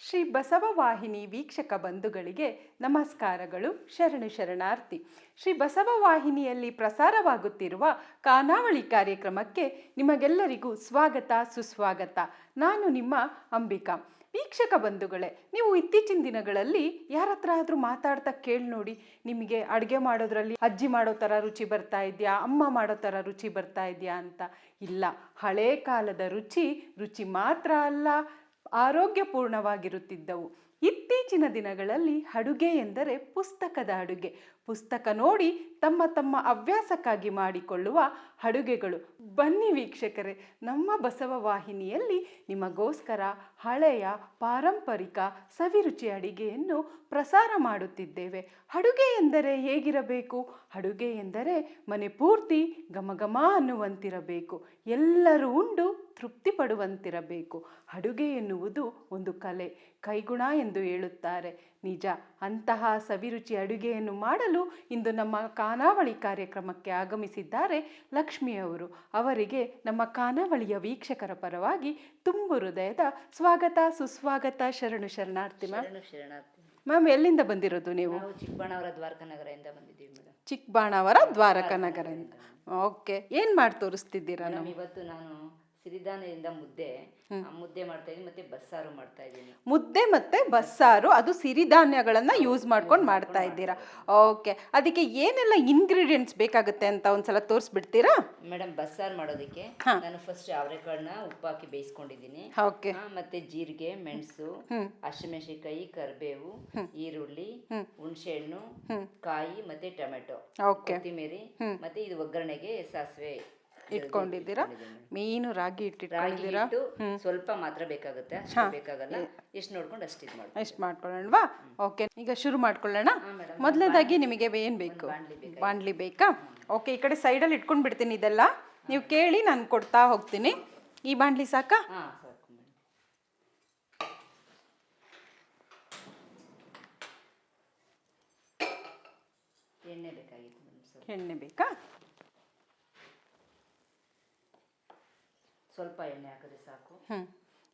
ಶ್ರೀ ಬಸವ ವಾಹಿನಿ ವೀಕ್ಷಕ ಬಂಧುಗಳಿಗೆ ನಮಸ್ಕಾರಗಳು, ಶರಣು ಶರಣಾರ್ಥಿ. ಶ್ರೀ ಬಸವ ವಾಹಿನಿಯಲ್ಲಿ ಪ್ರಸಾರವಾಗುತ್ತಿರುವ ಕಾನಾವಳಿ ಕಾರ್ಯಕ್ರಮಕ್ಕೆ ನಿಮಗೆಲ್ಲರಿಗೂ ಸ್ವಾಗತ, ಸುಸ್ವಾಗತ. ನಾನು ನಿಮ್ಮ ಅಂಬಿಕಾ. ವೀಕ್ಷಕ ಬಂಧುಗಳೇ, ನೀವು ಇತ್ತೀಚಿನ ದಿನಗಳಲ್ಲಿ ಯಾರ ಹತ್ರ ಆದರೂ ಮಾತಾಡ್ತಾ ಕೇಳಿ ನೋಡಿ, ನಿಮಗೆ ಅಡುಗೆ ಮಾಡೋದ್ರಲ್ಲಿ ಅಜ್ಜಿ ಮಾಡೋ ಥರ ರುಚಿ ಬರ್ತಾ ಇದೆಯಾ, ಅಮ್ಮ ಮಾಡೋ ಥರ ರುಚಿ ಬರ್ತಾ ಇದೆಯಾ ಅಂತ. ಇಲ್ಲ, ಹಳೇ ಕಾಲದ ರುಚಿ ರುಚಿ ಮಾತ್ರ ಅಲ್ಲ ಆರೋಗ್ಯಪೂರ್ಣವಾಗಿರುತ್ತಿದ್ದವು. ಇತ್ತೀಚಿನ ದಿನಗಳಲ್ಲಿ ಅಡುಗೆ ಎಂದರೆ ಪುಸ್ತಕದ ಅಡುಗೆ. ಪುಸ್ತಕ ನೋಡಿ ತಮ್ಮ ತಮ್ಮ ಅವ್ಯಾಸಕ್ಕಾಗಿ ಮಾಡಿಕೊಳ್ಳುವ ಅಡುಗೆಗಳು ಬನ್ನಿ ವೀಕ್ಷಕರೇ, ನಮ್ಮ ಬಸವ ವಾಹಿನಿಯಲ್ಲಿ ನಿಮಗೋಸ್ಕರ ಹಳೆಯ ಪಾರಂಪರಿಕ ಸವಿರುಚಿ ಅಡಿಗೆಯನ್ನು ಪ್ರಸಾರ ಮಾಡುತ್ತಿದ್ದೇವೆ. ಅಡುಗೆ ಎಂದರೆ ಹೇಗಿರಬೇಕು? ಅಡುಗೆ ಎಂದರೆ ಮನೆ ಪೂರ್ತಿ ಘಮಘಮ ಅನ್ನುವಂತಿರಬೇಕು. ಎಲ್ಲರೂ ಉಂಡು ತೃಪ್ತಿ ಪಡುವಂತಿರಬೇಕು ಅಡುಗೆ ಎನ್ನುವುದು ಒಂದು ಕಲೆ, ಕೈಗುಣ ಎಂದು ಹೇಳುತ್ತಾರೆ. ನಿಜ. ಅಂತಹ ಸವಿರುಚಿ ಅಡುಗೆಯನ್ನು ಮಾಡಲು ಇಂದು ನಮ್ಮ ಖಾನಾವಳಿ ಕಾರ್ಯಕ್ರಮಕ್ಕೆ ಆಗಮಿಸಿದ್ದಾರೆ ಲಕ್ಷ್ಮಿಯವರು ಅವರಿಗೆ ನಮ್ಮ ಖಾನಾವಳಿಯ ವೀಕ್ಷಕರ ಪರವಾಗಿ ತುಂಬು ಹೃದಯದ ಸ್ವಾಗತ ಸುಸ್ವಾಗತ ಶರಣು ಶರಣಾರ್ಥಿ ಮ್ಯಾಮ್ ಶರಣು ಶರಣಾರ್ಥಿ. ಮ್ಯಾಮ್ ಎಲ್ಲಿಂದ ಬಂದಿರೋದು ನೀವು? ಚಿಕ್ಕಬಾಣಾವರ ದ್ವಾರಕ ನಗರದಿಂದ ಬಂದಿದ್ದೀವಿ ಮೇಡಮ್. ಚಿಕ್ಕಬಾಣಾವರ ದ್ವಾರಕಾನಗರದಿಂದ. ಓಕೆ. ಏನು ಮಾಡಿ ತೋರಿಸ್ತಿದ್ದೀರಾ ನಾನು ಇವತ್ತು ನಾನು ಸಿರಿಧಾನ್ಯದಿಂದ ಮುದ್ದೆ ಮುದ್ದೆ ಮಾಡ್ತಾ ಇದ್ದೀನಿ ಮತ್ತೆ ಬಸ್ಸಾರು ಮಾಡ್ತಾ ಇದ್ದೀನಿ ಮುದ್ದೆ ಮತ್ತೆ ಬಸ್ಸಾರು ಅದು ಸಿರಿಧಾನ್ಯಗಳನ್ನ ಯೂಸ್ ಮಾಡ್ಕೊಂಡು ಮಾಡ್ತಾ ಇದ್ದೀರಾ? ಓಕೆ ಅದಕ್ಕೆ ಏನೆಲ್ಲ ಇಂಗ್ರೀಡಿಯೆಂಟ್ಸ್ ಬೇಕಾಗುತ್ತೆ ಅಂತ ಒಂದ್ಸಲ ತೋರಿಸ್ಬಿಡ್ತೀರಾ? ಮೇಡಮ್ ಬಸ್ಸಾರು ಮಾಡೋದಕ್ಕೆ ನಾನು ಫಸ್ಟ್ ಅವರೆಕಾಳನ್ನ ಉಪ್ಪು ಹಾಕಿ ಬೇಯಿಸ್ಕೊಂಡಿದ್ದೀನಿ ಓಕೆ ಮತ್ತೆ ಜೀರಿಗೆ ಮೆಣಸು ಹಸಿಮೆಣಸಿನಕಾಯಿ ಕರಿಬೇವು ಈರುಳ್ಳಿ ಹುಣಸೆಹಣ್ಣು ಕಾಯಿ ಮತ್ತೆ ಟೊಮೆಟೊ. ಕೊತ್ತಿಮೀರಿ ಮತ್ತೆ ಇದು ಒಗ್ಗರಣೆಗೆ ಸಾಸಿವೆ ಇಟ್ಕೊಂಡಿದ್ದೀರಾ? ಮೀನು ರಾಗಿ ರಾಗಿ ಇಟ್ಟಿಟ್ಕೊಂಡಿದ್ದೀರಾ ಹಿಟ್ಟು ಸ್ವಲ್ಪ ಮಾತ್ರ ಬೇಕಾಗುತ್ತೆ ಅಷ್ಟು ಬೇಕಾಗಲ್ಲ. ಎಷ್ಟು ನೋಡ್ಕೊಂಡು ಅಷ್ಟು ಇದು ಮಾಡಿ ಎಷ್ಟು ಮಾಡ್ಕೊಳ್ಳೋಣವಾ ಓಕೆ ಈಗ ಶುರು ಮಾಡ್ಕೊಳ್ಳೋಣ. ಮೊದಲನೇದಾಗಿ ನಿಮಗೆ ಏನು ಬೇಕು? ಬಾಂಡ್ಲಿ ಬೇಕಾ? ಓಕೆ ಈ ಕಡೆ ಸೈಡಲ್ಲಿ ಇಟ್ಕೊಂಡು ಬಿಡ್ತೀನಿ ಇದೆಲ್ಲ. ನೀವು ಕೇಳಿ ನಾನು ಕೊಡ್ತಾ ಹೋಗ್ತೀನಿ. ಈ ಬಾಂಡ್ಲಿ ಸಾಕಾ? ಹಾಂ ಸಾಕು ಮೇಡಮ್. ಎಣ್ಣೆ ಬೇಕಾಗಿತ್ತು ಸ್ವಲ್ಪ ಎಣ್ಣೆ ಬೇಕಾ? ಸ್ವಲ್ಪ ಎಣ್ಣೆ ಹಾಕಿದ್ರೆ ಸಾಕು. ಹ್ಮ್.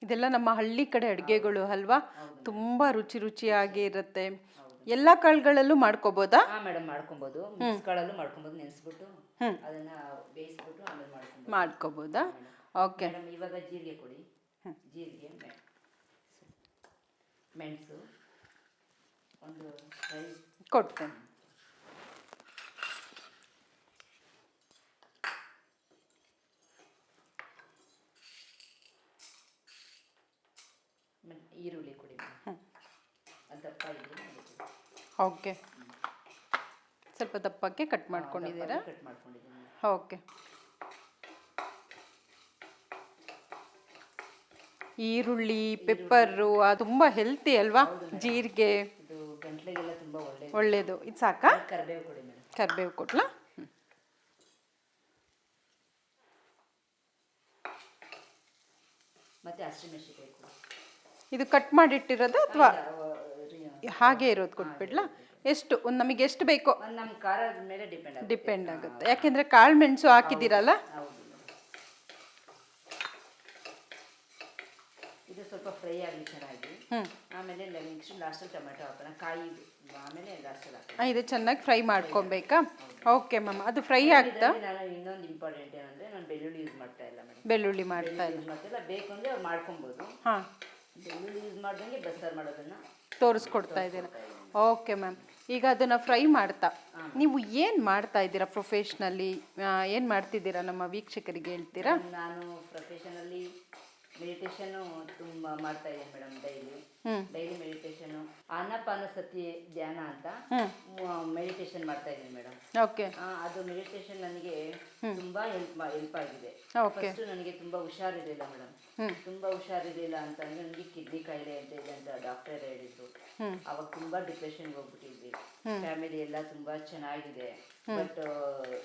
ಇದೆಲ್ಲ ನಮ್ಮ ಹಳ್ಳಿ ಕಡೆ ಅಡುಗೆಗಳು ಅಲ್ವಾ? ತುಂಬಾ ರುಚಿ ರುಚಿಯಾಗಿ ಇರುತ್ತೆ ಎಲ್ಲ ಕಾಳುಗಳಲ್ಲೂ ಮಾಡ್ಕೋಬೋದಾ? ಹಾಂ ಮೇಡಮ್ ಮಾಡ್ಕೊಬೋದು. ಕಾಳಲ್ಲೂ ಮಾಡ್ಕೊಬೋದು ನೆನೆಸ್ಬಿಟ್ಟು ಅದನ್ನ ಬೇಯಿಸ್ಬಿಟ್ಟು ಆಮೇಲೆ ಮಾಡ್ಕೊಬೋದು. ಮಾಡ್ಕೋಬೋದಾ? ಓಕೆ. ಮೇಡಮ್ ಇವಾಗ ಜೀರಿಗೆ ಕೊಡಿ. ಜೀರಿಗೆ ಮೆ- ಮೆಣಸು. ಒಂದು ಕೊಡ್ತೇನೆ ಈರುಳ್ಳಿ ಕೊಡಿ ಅದು ದಪ್ಪ ಈರುಳ್ಳಿ ಓಕೆ. ಸ್ವಲ್ಪ ದಪ್ಪಕ್ಕೆ ಕಟ್ ಮಾಡ್ಕೊಂಡಿದ್ದೀರಾ? ಕಟ್ ಮಾಡ್ಕೊಂಡಿದ್ದೀನಿ ಓಕೆ. ಈರುಳ್ಳಿ ಪೆಪ್ಪರು ತುಂಬ ಹೆಲ್ತಿ ಅಲ್ವಾ? ಜೀರಿಗೆ. ಇದು ಗಂಟ್ಲಿಗೆಲ್ಲ ತುಂಬ ಒಳ್ಳೆಯದು ಒಳ್ಳೇದು. ಇದು ಸಾಕಾ? ಕರ್ಬೇವು ಕೊಡಿ ಮೇಡಮ್. ಕರಿಬೇವು ಕೊಟ್ಲಾ. ಮತ್ತೆ ಹಸಿಮೆಣಸಿನಕಾಯಿ ಕೊಡಿ ಇದು ಕಟ್ ಮಾಡಿಟ್ಟಿರೋದು ಅಥವಾ ಹಾಗೆ ಇರೋದು ಕೊಟ್ಬಿಡ್ಲಾ? ಎಷ್ಟು ಒಂದು ನಮಗೆ ಎಷ್ಟು ಬೇಕೋ? ನಮ್ಮ ಖಾರದ ಮೇಲೆ ಡಿಪೆಂಡ್ ಆಗುತ್ತೆ. ಡಿಪೆಂಡ್ ಆಗುತ್ತೆ. ಯಾಕೆಂದ್ರೆ ಕಾಳು ಮೆಣಸು ಹಾಕಿದ್ದೀರಲ್ಲ? ಇದು ಸ್ವಲ್ಪ ಫ್ರೈ ಆಗಲಿ ಚೆನ್ನಾಗಿ. ಆಮೇಲೆ ನೆಕ್ಸ್ಟ್ ಲಾಸ್ಟಲ್ಲಿ ಟೊಮೆಟೊ ಹಾಕೋಣ. ಕಾಯಿ ಆಮೇಲೆ ಲಾಸ್ಟಲ್ಲಿ ಹಾಕೋಣ. ಇದು ಚೆನ್ನಾಗಿ ಫ್ರೈ ಮಾಡ್ಕೊಬೇಕಾ? ಓಕೆ ಮ್ಯಾಮ್ ಅದು ಫ್ರೈ ಆಗ್ತಾ? ನಾನು ಇನ್ನೊಂದು ಇಂಪಾರ್ಟೆಂಟ್ ಏನಂದರೆ ನಾನು ಬೆಳ್ಳುಳ್ಳಿ ಯೂಸ್ ಮಾಡ್ತಾ ಇಲ್ಲ ಮೇಡಮ್ ಬೆಳ್ಳುಳ್ಳಿ ಮಾಡ್ತಾ ಇಲ್ಲ. ಬೇಕು ಅಂದ್ರೆ ಅವ್ರು ಮಾಡ್ಕೊಬೋದು. ಹಾಂ. ಬೆಳ್ಳುಳ್ಳಿ ಯೂಸ್ ಮಾಡ್ದಂಗೆ ಬಸ್ಸಾರು ಮಾಡೋದನ್ನ ತೋರಿಸ್ಕೊಡ್ತಾ ಇದ್ದೀರಾ? ಓಕೆ ಮ್ಯಾಮ್ ಈಗ ಅದನ್ನು ಫ್ರೈ ಮಾಡ್ತಾ. ನೀವು ಏನು ಮಾಡ್ತಾ ಇದ್ದೀರಾ ಪ್ರೊಫೆಷ್ನಲ್ಲಿ ಏನು ಮಾಡ್ತಿದ್ದೀರಾ ನಮ್ಮ ವೀಕ್ಷಕರಿಗೆ ಹೇಳ್ತೀರಾ? ನಾನು ಪ್ರೊಫೆಷನಲ್ಲಿ ಮೆಡಿಟೇಷನ್ನು ತುಂಬ ಮಾಡ್ತಾ ಇದ್ದೀನಿ madam daily daily meditation Anapanasati ಧ್ಯಾನ ಅಂತ ಮೆಡಿಟೇಷನ್ ಮಾಡ್ತಾ ಇದ್ದೀನಿ ಮೇಡಮ್ ಓಕೆ ಅದು ಮೆಡಿಟೇಷನ್ ನನಗೆ ತುಂಬಾ ಹೆಲ್ಪ್ ಹೆಲ್ಪ್ ಆಗಿದೆ. ಫಸ್ಟ್ ನನಗೆ ತುಂಬಾ ಹುಷಾರಿರಲಿಲ್ಲ ಮೇಡಮ್ ತುಂಬಾ ಹುಷಾರಿರಲಿಲ್ಲ ಅಂತ ಅಂದ್ರೆ ನನಗೆ ಕಿಡ್ನಿ ಕಾಯಿಲೆ ಅಂತ ಇದೆ ಅಂತ ಡಾಕ್ಟರ್ ಹೇಳಿದ್ರು. ಅವಾಗ ತುಂಬಾ ಡಿಪ್ರೆಷನ್ಗೆ ಹೋಗ್ಬಿಟ್ಟಿದ್ವಿ. ಫ್ಯಾಮಿಲಿ ಎಲ್ಲ ತುಂಬಾ ಚೆನ್ನಾಗಿದೆ. ಬಟ್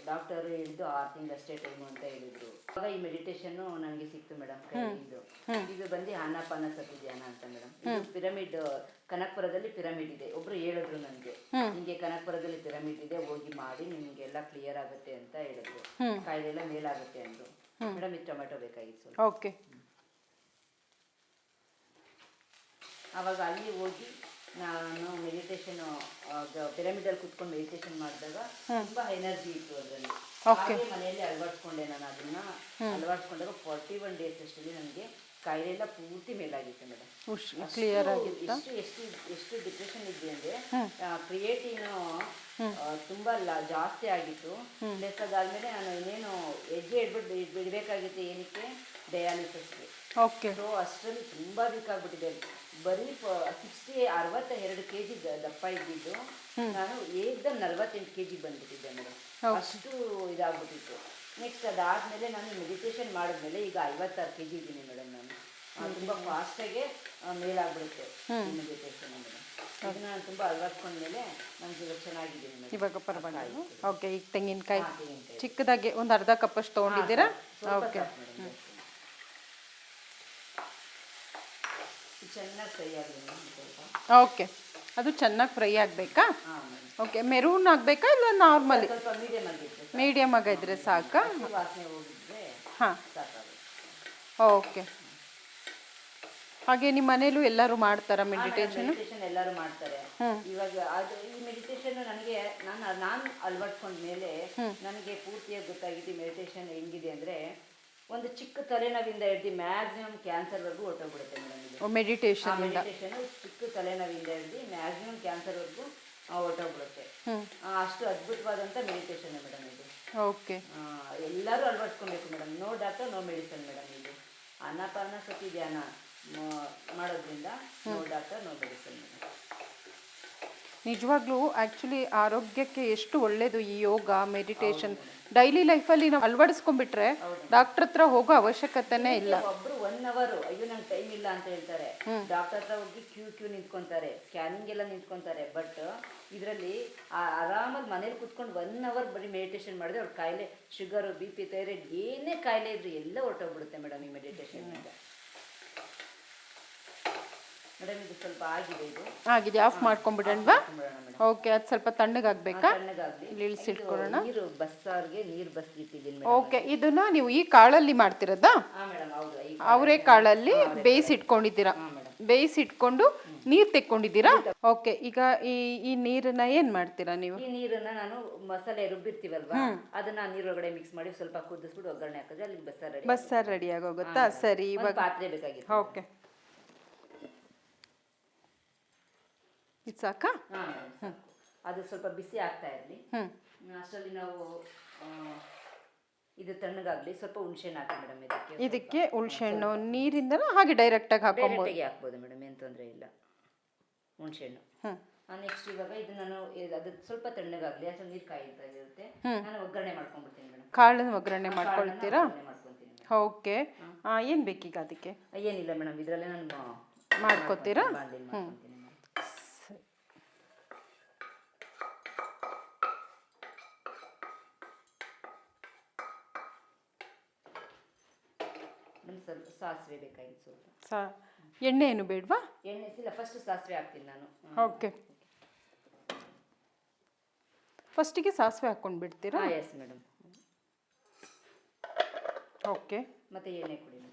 ಡಾಕ್ಟರ್ ಹೇಳಿದ್ದು ಆರ್ ತಿಂಗಳು ಅಷ್ಟೇ ಟೈಮು ಅಂತ ಹೇಳಿದ್ರು. ಆವಾಗ ಈ ಮೆಡಿಟೇಷನ್ ನನಗೆ ಸಿಕ್ತು ಮೇಡಮ್ ಇದು. ಇದು ಬಂದು ಆನಾಪಾನ ಸತಿ ಧ್ಯಾನ ಅಂತ ಮೇಡಮ್ ಪಿರಮಿಡ್ ಕನಕಪುರದಲ್ಲಿ ಪಿರಮಿಡ್ ಇದೆ. ಒಬ್ರು ಹೇಳಿದ್ರು ನನಗೆ ನಿಮಗೆ ಕನಕಪುರದಲ್ಲಿ ಪಿರಮಿಡ್ ಇದೆ ಹೋಗಿ ಮಾಡಿ ನಿಮ್ಗೆಲ್ಲ ಕ್ಲಿಯರ್ ಆಗುತ್ತೆ ಅಂತ ಹೇಳಿದ್ರು. ಕಾಯಿಲೆ ಎಲ್ಲ ಮೇಲಾಗುತ್ತೆ ಅಂದ್ರು. ಮೇಡಮ್ ಇದು ಟೊಮೆಟೊ ಬೇಕಾಗಿತ್ತು ಓಕೆ ಅವಾಗ ಅಲ್ಲಿ ಹೋಗಿ ನಾನು ಮೆಡಿಟೇಷನ್ ಪಿರಮಿಡಲ್ಲಿ ಕುತ್ಕೊಂಡು ಮೆಡಿಟೇಷನ್ ಮಾಡಿದಾಗ ತುಂಬಾ ಎನರ್ಜಿ ಇತ್ತು ಅದರಲ್ಲಿ. ಮನೆಯಲ್ಲಿ ಅಳವಡಿಸ್ಕೊಂಡೆ ನಾನು ಅದನ್ನ. ಅಳವಡಿಸ್ಕೊಂಡಾಗ ಫಾರ್ಟಿ ಒನ್ ಡೇಸ್ ಅಷ್ಟಲ್ಲಿ ನನಗೆ ಕಾಯಿಲೆ ಎಲ್ಲ ಪೂರ್ತಿ ಮೇಲಾಗಿತ್ತು ಮೇಡಮ್ ಕ್ಲಿಯರ್ ಎಷ್ಟು ಎಷ್ಟು ಎಷ್ಟು ಡಿಪ್ರೆಷನ್ ಇದ್ದೆ ಅಂದ್ರೆ ಕ್ರಿಯೇಟಿನ್ ತುಂಬಾ ಲ- ಜಾಸ್ತಿ ಆಗಿತ್ತು. ಪ್ಲಸ್ ಅದಾದ್ಮೇಲೆ ನಾನು ಇನ್ನೇನು ಹೆಜ್ಜೆ ಇಡ್ಬಿಟ್ಟು ಬಿಡಬೇಕಾಗಿತ್ತು ಏನಕ್ಕೆ? ಡಯಾಲಿಸಿಸ್ಗೆ ಓಕೆ. ಸೊ ಅಷ್ಟರಲ್ಲಿ ತುಂಬಾ ವೀಕ್ ಬರಿ ಬರೀ ಸಿಕ್ಸ್ಟಿ ಅರವತ್ತ ಎರಡು ಕೆ ಜಿ ದಪ್ಪ ಇದ್ದಿದ್ದು. ನಾನು ಏಕ್ದಮ್ ನಲ್ವತ್ತೆಂಟು ಕೆ ಜಿ ಬಂದ್ಬಿಟ್ಟಿದ್ದೆ ಮೇಡಮ್ ಅಷ್ಟು ಇದಾಗ್ಬಿಟ್ಟಿತ್ತು. ನೆಕ್ಸ್ಟ್ ಅದಾದ್ಮೇಲೆ ನಾನು ಮೆಡಿಟೇಷನ್ ಮಾಡಿದ್ಮೇಲೆ ಈಗ ಐವತ್ತಾರು ಕೆ ಜಿ ಇದ್ದೀನಿ ಮೇಡಮ್ ನಾನು. ತುಂಬ ಫಾಸ್ಟಾಗೆ ಮೇಲಾಗ್ಬಿಡುತ್ತೆ ಮೆಡಿಟೇಷನ್ ಮೇಡಮ್ ನಾನು ತುಂಬಾ ಅಳವಡಿಸ್ಕೊಂಡ್ಮೇಲೆ ನನಗೆ ಇವಾಗ ಇವಾಗ ಪರವಾಗಿಲ್ಲ. ಓಕೆ ಈಗ ತೆಂಗಿನಕಾಯಿ. ಚಿಕ್ಕದಾಗಿ ಒಂದು ಅರ್ಧ ಕಪ್ಪಷ್ಟು ತೊಗೊಂಡಿದ್ದೀರಾ? ಓಕೆ ಚೆನ್ನಾಗಿ ಫ್ರೈ ಆಗಲಿ ಓಕೆ ಅದು ಚೆನ್ನಾಗಿ ಫ್ರೈ ಆಗಬೇಕಾ? ಓಕೆ ಮೆರೂನ್ ಆಗಬೇಕಾ ಇಲ್ಲ ನಾರ್ಮಲಿ ಮೀಡಿಯಮ್ ಆಗಿದ್ರೆ ಸಾಕಾ. ಹಾಂ. ಓಕೆ ಹಾಗೆ ನಿಮ್ಮ ಮನೇಲೂ ಎಲ್ಲರೂ ಮಾಡ್ತಾರಾ ಮೆಡಿಟೇಷನ್ ಮೆಡಿಟೇಷನ್ ಎಲ್ಲರೂ ಮಾಡ್ತಾರೆ. ಇವಾಗ ಅದು ಈ ಮೆಡಿಟೇಷನ್ ನನಗೆ ನಾನು ನಾನು ಅಳವಡಿಸ್ಕೊಂಡ ಮೇಲೆ ನನಗೆ ಪೂರ್ತಿಯಾಗಿ ಗೊತ್ತಾಗಿದೆ ಮೆಡಿಟೇಷನ್ ಹೆಂಗಿದೆ ಅಂದ್ರೆ ಒಂದು ಚಿಕ್ಕ ತಲೆನೋವಿಂದ ಹಿಡ್ದು ಮ್ಯಾಕ್ಸಿಮಮ್ ಕ್ಯಾನ್ಸರ್ವರೆಗೂ ಹೊಟ್ಟೋಗ್ಬಿಡುತ್ತೆ ಮೇಡಮ್ ಮೆಡಿಟೇಷನ್ ಮೆಡಿಟೇಷನ್ ಚಿಕ್ಕ ತಲೆನೋವಿಂದ ಹಿಡ್ದು ಮ್ಯಾಕ್ಸಿಮಮ್ ಕ್ಯಾನ್ಸರ್ವರೆಗೂ ಹೊಟ್ಟೋಗ್ಬಿಡುತ್ತೆ ಆ, ಅಷ್ಟು ಅದ್ಭುತವಾದಂಥ ಮೆಡಿಟೇಷನ್ ಮೇಡಮ್ ಇದು. ಓಕೆ. ಎಲ್ಲರೂ ಅಳವಡಿಸ್ಕೊಬೇಕು madam. No doctor no medicine madam ಇದು. ಅನ್ನಪಾನ ಸತಿ ಧ್ಯಾನ. ಮಾಡೋದ್ರಿಂದ ನಿಜವಾಗ್ಲೂ ಆ್ಯಕ್ಚುಲಿ ಆರೋಗ್ಯಕ್ಕೆ ಎಷ್ಟು ಒಳ್ಳೇದು ಈ ಯೋಗ ಮೆಡಿಟೇಷನ್ ಡೈಲಿ ಲೈಫಲ್ಲಿ ನಾವು ಅಳವಡಿಸ್ಕೊಂಡ್ಬಿಟ್ರೆ ಡಾಕ್ಟರ್ ಹತ್ರ ಹೋಗೋ ಅವಶ್ಯಕತೆನೇ ಇಲ್ಲ. ಒಬ್ರು ಒನ್ ಅವರ್ ಅಯ್ಯೋ ನಂಗೆ ಟೈಮ್ ಇಲ್ಲ ಅಂತ ಹೇಳ್ತಾರೆ. ಡಾಕ್ಟರ್ ಹತ್ರ ಹೋಗಿ ಕ್ಯೂ ಕ್ಯೂ ನಿಂತ್ಕೊಂತಾರೆ ಸ್ಕ್ಯಾನಿಂಗ್ ಎಲ್ಲ ನಿಂತ್ಕೊಂತಾರೆ ಬಟ್ ಇದರಲ್ಲಿ ಆರಾಮಾಗಿ ಮನೇಲಿ ಕುತ್ಕೊಂಡು ಒನ್ ಅವರ್ ಬರೀ ಮೆಡಿಟೇಷನ್ ಮಾಡಿದ್ರೆ ಅವ್ರ ಕಾಯಿಲೆ ಶುಗರ್ ಬಿ ಪಿ ಥೈರಾಯ್ಡ್ ಏನೇ ಕಾಯಿಲೆ ಇದ್ರು ಎಲ್ಲ ಹೊರಟೋಗ್ಬಿಡುತ್ತೆ ಮೇಡಮ್ ಈ ಮೆಡಿಟೇಷನ್ ಮೇಡಮ್ ಇದು ಸ್ವಲ್ಪ ಆಗಿದೆ ಇದು. ಆಗಿದೆ ಆಫ್ ಮಾಡ್ಕೊಂಡ್ಬಿಡೋಣವಾ ಓಕೆ ಅದು ಸ್ವಲ್ಪ ತಣ್ಣಗಾಗಬೇಕಾ ತಣ್ಣಗಾಗ್ಲಿ ಇಲ್ಲಿ ಇಳಿಸಿಟ್ಕೊಳ್ಳೋಣ ನೀರು ಬಸ್ಸಾರ್ಗೆ ನೀರು ಬಸ್ ಇಟ್ಟಿದ್ದೀನಿ ಮೇಡಮ್. ಓಕೆ ಇದನ್ನ ನೀವು ಈ ಕಾಳಲ್ಲಿ ಮಾಡ್ತಿರೋದಾ? ಹಾಂ ಮೇಡಮ್ ಹೌದು ಈ ಅವರೇ ಕಾಳಲ್ಲಿ ಬೇಯಿಸಿಟ್ಕೊಂಡಿದ್ದೀರಾ ಬೇಯಿಸಿಟ್ಕೊಂಡು ನೀರು ತೆಕ್ಕೊಂಡಿದ್ದೀರಾ? ಓಕೆ ಈಗ ಈ ಈ ನೀರನ್ನ ಏನು ಮಾಡ್ತೀರಾ ನೀವು? ಈ ನೀರನ್ನ ನಾನು ಮಸಾಲೆ ರುಬ್ಬಿರ್ತೀವಲ್ವಾ? ಅದನ್ನ ನೀರೊಳಗಡೆ ಮಿಕ್ಸ್ ಮಾಡಿ ಸ್ವಲ್ಪ ಕುದಿಸ್ಬಿಟ್ಟು ಒಗ್ಗರಣೆ ಹಾಕಿದ್ರೆ ಅಲ್ಲಿ ಬಸ್ಸಾರ್ ರೆಡಿ ಬಸ್ಸಾರು ರೆಡಿ ಆಗೋಗುತ್ತಾ? ಸರಿ ಇವಾಗ ಪಾತ್ರೆ ಬೇಕಾಗಿತ್ತು. ಓಕೆ ಇದು ಸಾಕಾ ಹಾ, ಅದು ಸ್ವಲ್ಪ ಬಿಸಿ ಆಗ್ತಾ ಇರಲಿ. ಹ್ಞೂ ಅಷ್ಟರಲ್ಲಿ ನಾವು ಇದು ತಣ್ಣಗಾಗಲಿ. ಸ್ವಲ್ಪ ಹುಣಸೆಹಣ್ಣು ಹಾಕಿ ಮೇಡಮ್ ಇದಕ್ಕೆ. ಇದಕ್ಕೆ ಹುಣ್ಸೆಹಣ್ಣು ನೀರಿಂದನೂ ಹಾಗೆ ಡೈರೆಕ್ಟಾಗಿ ಆಗಿ ಡೈರೆಕ್ಟಾಗಿ ಹಾಕ್ಬೋದು ಮೇಡಮ್ ಏನು ತೊಂದರೆ ಇಲ್ಲ. ಹುಣಸೆಹಣ್ಣು. ಹ್ಞೂ ನೆಕ್ಸ್ಟ್ ಇವಾಗ ಇದು ನಾನು ಅದು ಸ್ವಲ್ಪ ತಣ್ಣಗಾಗಲಿ ಅಷ್ಟು ನೀರು ಕಾಯ್ತಾ ಇರುತ್ತೆ. ನಾನು ಒಗ್ಗರಣೆ ಮಾಡ್ಕೊಂಡ್ಬಿಡ್ತೀನಿ ಮೇಡಮ್. ಕಾಳು ಒಗ್ಗರಣೆ ಮಾಡ್ಕೊಳ್ತೀರಾ? ಓಕೆ. ಏನು ಬೇಕೀಗ ಅದಕ್ಕೆ? ಏನಿಲ್ಲ ಮೇಡಮ್ ಇದರಲ್ಲೇ ನಾನು ಮಾಡ್ಕೊತೀರಾ? ಬಾಂಡ್ಲಿ ಸ್ವಲ್ಪ ಸಾಸಿವೆ ಬೇಕಾಗಿತ್ತು ಸ್ವಲ್ಪ. ಸಾ ಎಣ್ಣೆ ಏನು ಬೇಡವಾ? ಎಣ್ಣೆ ಇಲ್ಲ ಫಸ್ಟ್ ಸಾಸಿವೆ ಹಾಕ್ತೀನಿ ನಾನು. ಓಕೆ. ಫಸ್ಟಿಗೆ ಸಾಸಿವೆ ಹಾಕ್ಕೊಂಡು ಬಿಡ್ತೀರಾ? ಹಾಂ ಎಸ್ ಮೇಡಮ್ ಓಕೆ. ಮತ್ತೆ ಎಣ್ಣೆ ಕೊಡಿ ಮೇಡಮ್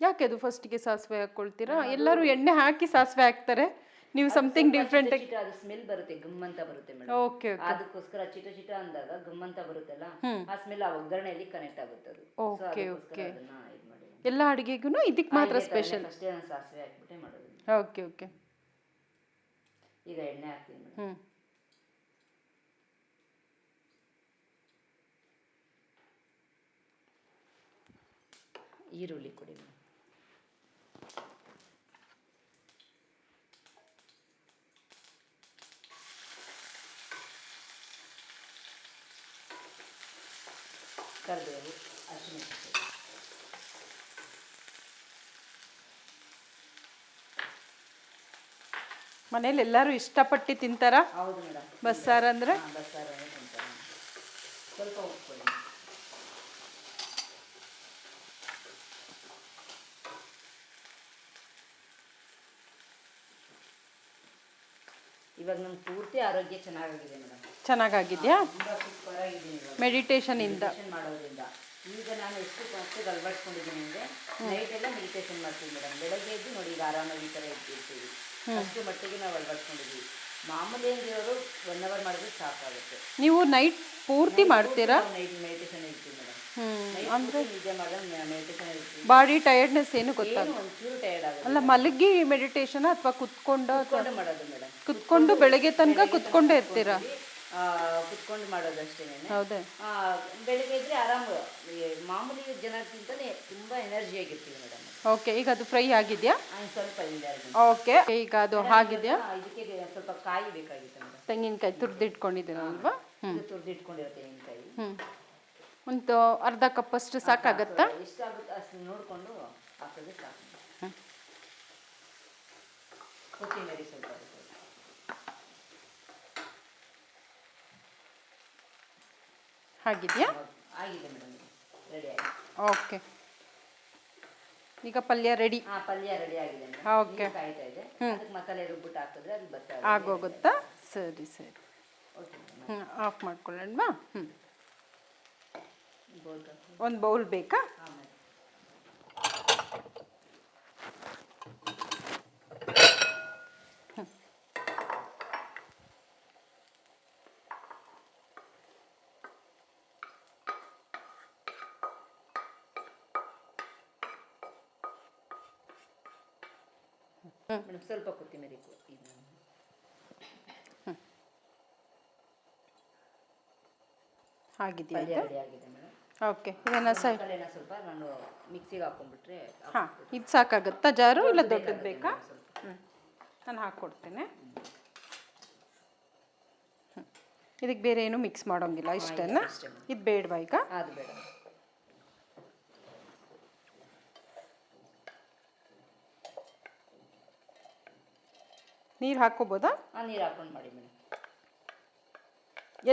ಯಾಕೆ ಅದು ಫಸ್ಟಿಗೆ ಸಾಸಿವೆ ಹಾಕ್ಕೊಳ್ತೀರಾ ಎಲ್ಲರೂ ಎಣ್ಣೆ ಹಾಕಿ ಸಾಸಿವೆ ಹಾಕ್ತಾರೆ. ನೀವು ಸಮಥಿಂಗ್ ಡಿಫ್ರೆಂಟ್ ಅದು ಸ್ಮೆಲ್ ಬರುತ್ತೆ ಗಮ್ ಅಂತ ಬರುತ್ತೆ ಮೇಡಮ್. ಓಕೆ ಅದಕ್ಕೋಸ್ಕರ ಚಿಟ ಚಿಟ ಅಂದಾಗ ಗಮ್ ಅಂತ ಬರುತ್ತಲ್ಲ ಆ ಸ್ಮೆಲ್ ಆ ಒಗ್ಗರಣೆಯಲ್ಲಿ ಕನೆಕ್ಟ್ ಆಗುತ್ತೆ ಅದು. ಓಕೆ ಮಾಡಿ ಎಲ್ಲ ಅಡುಗೆಗೂ ಇದಕ್ಕೆ ಮಾತ್ರ ಸ್ಪೆಷಲ್ ಅಷ್ಟೇ ನಾನು ಸಾಸಿವೆ ಹಾಕ್ಬಿಟ್ಟೆ ಮಾಡೋದು. ಓಕೆ ಓಕೆ ಈಗ ಎಣ್ಣೆ ಹಾಕ್ತೀನಿ ಮೇಡಮ್. ಹ್ಞೂ ಈರುಳ್ಳಿ ಕೊಡಿ ಮೇಡಮ್ ಕರಿಬೇವು ಹಸಿಮೆಣಸಿನಕಾಯಿ ಮನೇಲಿ ಎಲ್ಲರೂ ಇಷ್ಟಪಟ್ಟು ತಿಂತಾರಾ? ಹೌದು ಮೇಡಮ್. ಬಸ್ಸಾರು ಅಂದರೆ? ಹಾಂ ಬಸ್ಸಾರನ್ನು ತಿಂತಾರೆ. ಸ್ವಲ್ಪ ಉಪ್ಪು ಇವಾಗ ನಮ್ಮ ಪೂರ್ತಿ ಆರೋಗ್ಯ ಚೆನ್ನಾಗಾಗಿದೆ ಮೇಡಮ್. ಚೆನ್ನಾಗಾಗಿದೆಯಾ? ತುಂಬ ಸೂಪರ್ ಆಗಿದ್ದೀನಿ ಇವಾಗ. ಮೆಡಿಟೇಷನಿಂದ ಮೆಡಿಟೇಷನ್ ಮಾಡೋದ್ರಿಂದ. ಈಗ ನಾನು ಎಷ್ಟು ಜಾಸ್ತಿ ಅಳವಡಿಸ್ಕೊಂಡಿದ್ದೀನಿ ಅಂದರೆ ನೈಟ್ ಎಲ್ಲ ಮೆಡಿಟೇಷನ್ ಮಾಡ್ತೀನಿ ಮೇಡಮ್. ಬೆಳಗ್ಗೆ ಎದ್ದು ನೋಡಿ ಈಗ ಆರಾಮಾಗಿ ಈ ಥರ ಇರ್ತೀವಿ. ಅಷ್ಟು ಮಟ್ಟಿಗೆ ನಾವು ಅಳವಡಿಸ್ಕೊಂಡಿದ್ದೀವಿ ಮಾಮೂಲಿ ದೇವರು ಒನ್ ಅವರ್ ಮಾಡಿದ್ರೆ ಸಾಕಾಗುತ್ತೆ. ನೀವು ನೈಟ್ ಪೂರ್ತಿ ಮಾಡ್ತೀರಾ? ನೈಟ್ ಮೆಡಿಟೇಷನ್ ಇರ್ತೀವಿ ಮೇಡಮ್ ನೈಟ್ ನಿದ್ದೆ ಮಾಡೋದು ಮೆಡಿಟೇಷನ್ ಇರ್ತೀವಿ ಬಾಡಿ ಟಯರ್ಡ್ನೆಸ್ ಏನು ಗೊತ್ತಾಗ ಏನು ಒಂಚೂರು ಟಯರ್ಡ್ ಆಗುತ್ತೆ ಅಲ್ಲ ಮಲಗಿ ಮೆಡಿಟೇಷನ್ ಅಥವಾ ಕುತ್ಕೊಂಡು ಕುತ್ಕೊಂಡು ಮಾಡೋದು ಮೇಡಮ್ ಕುತ್ಕೊಂಡು ಬೆಳಗ್ಗೆ ತನಕ ಕುತ್ಕೊಂಡೇ ಇರ್ತೀರಾ? ಕುತ್ಕೊಂಡು ಮಾಡೋದು ಅಷ್ಟೇನೆ ಹೌದೇ ಬೆಳಿಗ್ಗೆ ಇದ್ರೆ ಆರಾಮ. ಮಾಮೂಲಿ ಜನಕ್ಕಿಂತಲೇ ತುಂಬಾ ಎನರ್ಜಿ ಆಗಿರ್ತೀವಿ ಮೇಡಮ್ ಓಕೆ ಈಗ ಅದು ಫ್ರೈ ಆಗಿದೆಯಾ? ಸ್ವಲ್ಪ ಓಕೆ ಈಗ ಅದು ಆಗಿದೆಯಾ? ಇದಕ್ಕೆ ಸ್ವಲ್ಪ ಕಾಯಿ ಬೇಕಾಗಿತ್ತು ತೆಂಗಿನಕಾಯಿ ತುರಿದಿಟ್ಕೊಂಡಿದ್ದೀರ ಅಲ್ವಾ? ಇದು ತುರಿದಿಟ್ಕೊಂಡಿರೋ ತೆಂಗಿನಕಾಯಿ. ಹ್ಞೂ ಒಂದು ಅರ್ಧ ಕಪ್ಪಷ್ಟು ಸಾಕಾಗತ್ತಾ? ಎಷ್ಟಾಗುತ್ತೆ ಅಷ್ಟು ನೋಡಿಕೊಂಡು ಹಾಕೋದು ಸಾಕು. ಕೊತ್ತಿಮೀರಿ ಸ್ವಲ್ಪ. ಆಗಿದೆಯಾ ಆಗಿದೆ ಮೇಡಮ್ ರೆಡಿ ಆಗಿದೆ. ಓಕೆ ಈಗ ಪಲ್ಯ ರೆಡಿ ಆ ಪಲ್ಯ ರೆಡಿ ಆಗಿದೆ ಮೇಡಮ್. ಓಕೆ ಕಾಯ್ತಾ ಇದೆ. ಅದಕ್ಕೆ ಮಸಾಲೆ ರುಬ್ಬಿಟ್ಟು ಹಾಕಿದ್ರೆ ಅದು ಬಸ್ಸ ಆಗೋಗುತ್ತಾ? ಸರಿ ಸರಿ. Okay madam. ಹ್ಞೂ ಆಫ್ ಮಾಡ್ಕೊಳ್ಳೋಣವಾ ಹ್ಞೂ ಒಂದು ಬೌಲ್ ಬೇಕಾ? ಹಾಂ ಮೇಡಮ್ ಸ್ವಲ್ಪ ಕೊತ್ತಿಮೀರಿ ಇದು? ಆಗಿದೆಯಾ ರೆಡಿ ಆಗಿದೆ ಮೇಡಮ್. ಓಕೆ ಇದನ್ನು ಮಸಾಲೆನ ಸ್ವಲ್ಪ ನಾನು ಮಿಕ್ಸಿಗೆ ಹಾಕೊಂಡ್ಬಿಟ್ರೆ ಹಾಂ ಇದು ಸಾಕಾಗುತ್ತಾ ಜಾರು ಇಲ್ಲ ದೊಡ್ಡದು ಬೇಕಾ? ಹ್ಞೂ ನಾನು ಹಾಕ್ಕೊಡ್ತೇನೆ. ಇದಕ್ಕೆ ಬೇರೆ ಏನು ಮಿಕ್ಸ್ ಮಾಡೋಂಗಿಲ್ಲ ಇಷ್ಟೇನಾ? ಇದು ಬೇಡವಾ ಈಗ? ಅದು ಬೇಡ ನೀರು ಹಾಕ್ಕೋಬೋದಾ ಆ ನೀರು ಹಾಕೊಂಡು ಮಾಡಿ ಮೇಡಮ್.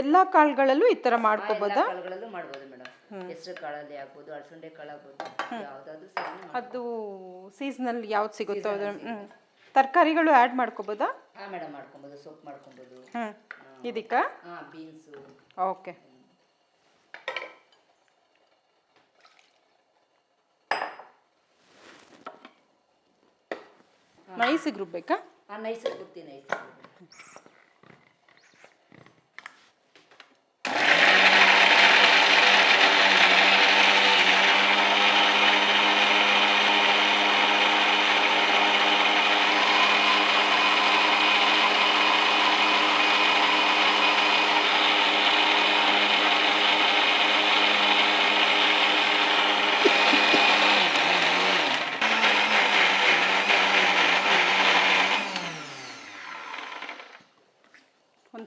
ಎಲ್ಲ ಕಾಳುಗಳಲ್ಲೂ ಈ ಥರ ಮಾಡ್ಕೋಬೋದಾ? ಕಾಳುಗಳಲ್ಲೂ ಮಾಡ್ಬೋದು ಮೇಡಮ್. ಹೆಸರು ಕಾಳಲ್ಲಿ ಆಗ್ಬೋದು ಅಳಸಂಡೆ ಕಾಳು ಆಗ್ಬೋದು ಯಾವುದಾದ್ರೂ ಅದು ಸೀಸನಲ್ ಯಾವ್ದು ಸಿಗುತ್ತೋ ಅದ್ರ ತರಕಾರಿಗಳು ಆ್ಯಡ್ ಮಾಡ್ಕೋಬೋದಾ? ಹಾಂ ಮೇಡಮ್ ಮಾಡ್ಕೊಬೋದು ಸೊಪ್ಪು ಮಾಡ್ಕೊಬೋದು. ಹ್ಞೂ ಇದಕ್ಕೆ ಹಾಂ ಬೀನ್ಸು. ಓಕೆ. ನೈಸಿಗೆ ರುಬ್ಬೇಕಾ? ಹಾಂ ನೈಸ್ ಕೊಡ್ತೀನಿ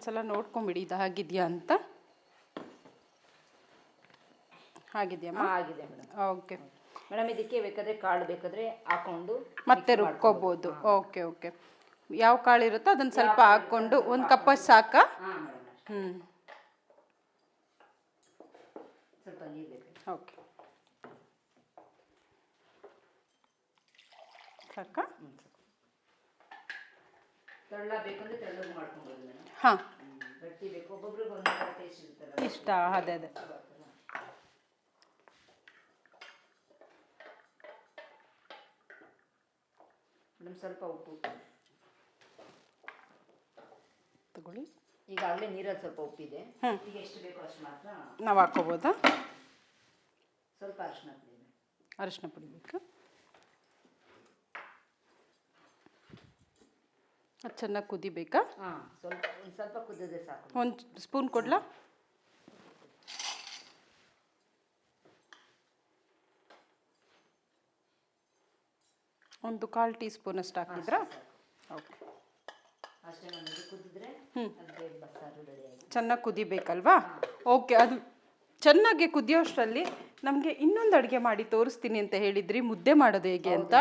ಒಂದ್ಸಲ ನೋಡ್ಕೊಂಬಿಡಿ ಇದು ಆಗಿದೆಯಾ ಅಂತ. ಹಾಗಿದೆಯಮ್ಮ ಆಗಿದೆ ಮೇಡಮ್. ಓಕೆ. ಮೇಡಮ್ ಇದಕ್ಕೆ ಬೇಕಾದ್ರೆ ಕಾಳು ಬೇಕಾದ್ರೆ ಹಾಕೊಂಡು ಮತ್ತೆ ರುಬ್ಕೋಬೋದು. Okay okay. ಯಾವ ಕಾಳು ಇರುತ್ತೋ ಅದನ್ನು ಸ್ವಲ್ಪ ಹಾಕ್ಕೊಂಡು ಒಂದು ಕಪ್ಪ ಸಾಕ? ಹ್ಮ್. ಹ್ಞೂ ಸ್ವಲ್ಪ ನೀರು ಬೇಕು. ಓಕೆ. ಸಾಕಾ? ಹಾಂ. ಗಟ್ಟಿ ಬೇಕು. ಒಬ್ಬೊಬ್ರಿಗೆ ಒಂದೊಂದು ಟೇಸ್ಟ್ ಇರ್ತಾರೆ ಇಷ್ಟ ಅದೇ ಅದೇ. ಮೇಡಮ್ ಸ್ವಲ್ಪ ಉಪ್ಪು. ತಗೊಳ್ಳಿ. ಈಗಾಗಲೇ ನೀರಲ್ಲಿ ಸ್ವಲ್ಪ ಉಪ್ಪಿದೆ. ಈಗ ಎಷ್ಟು ಬೇಕೋ ಅಷ್ಟು ಮಾತ್ರ. ನಾವು ಹಾಕೋಬೋದಾ ಸ್ವಲ್ಪ ಅರಿಶಿನ ಪುಡಿ ಅರಿಶಿನ ಪುಡಿ ಬೇಕಾ. ಅದು ಚೆನ್ನಾಗಿ ಕುದಿಬೇಕಾ? ಹಾಂ ಸ್ವಲ್ಪ ಒಂದು ಸ್ವಲ್ಪ ಸಾಕು. ಒಂದು ಸ್ಪೂನ್ ಕೊಡ್ಲಾ? ಒಂದು ಕಾಲು ಟೀ ಸ್ಪೂನ್ ಅಷ್ಟು ಹಾಕಿದ್ರಾ? ಓಕೆ. ಅಷ್ಟೇ ಕುದಿದ್ರೆ ಆಗಿದೆ ಚೆನ್ನಾಗಿ ಕುದಿಬೇಕಲ್ವಾ? ಓಕೆ ಅದು ಚೆನ್ನಾಗಿ ಕುದಿಯೋಷ್ಟರಲ್ಲಿ ನಮಗೆ ಇನ್ನೊಂದು ಅಡುಗೆ ಮಾಡಿ ತೋರಿಸ್ತೀನಿ ಅಂತ ಹೇಳಿದ್ರಿ. ಮುದ್ದೆ ಮಾಡೋದು ಹೇಗೆ ಅಂತ.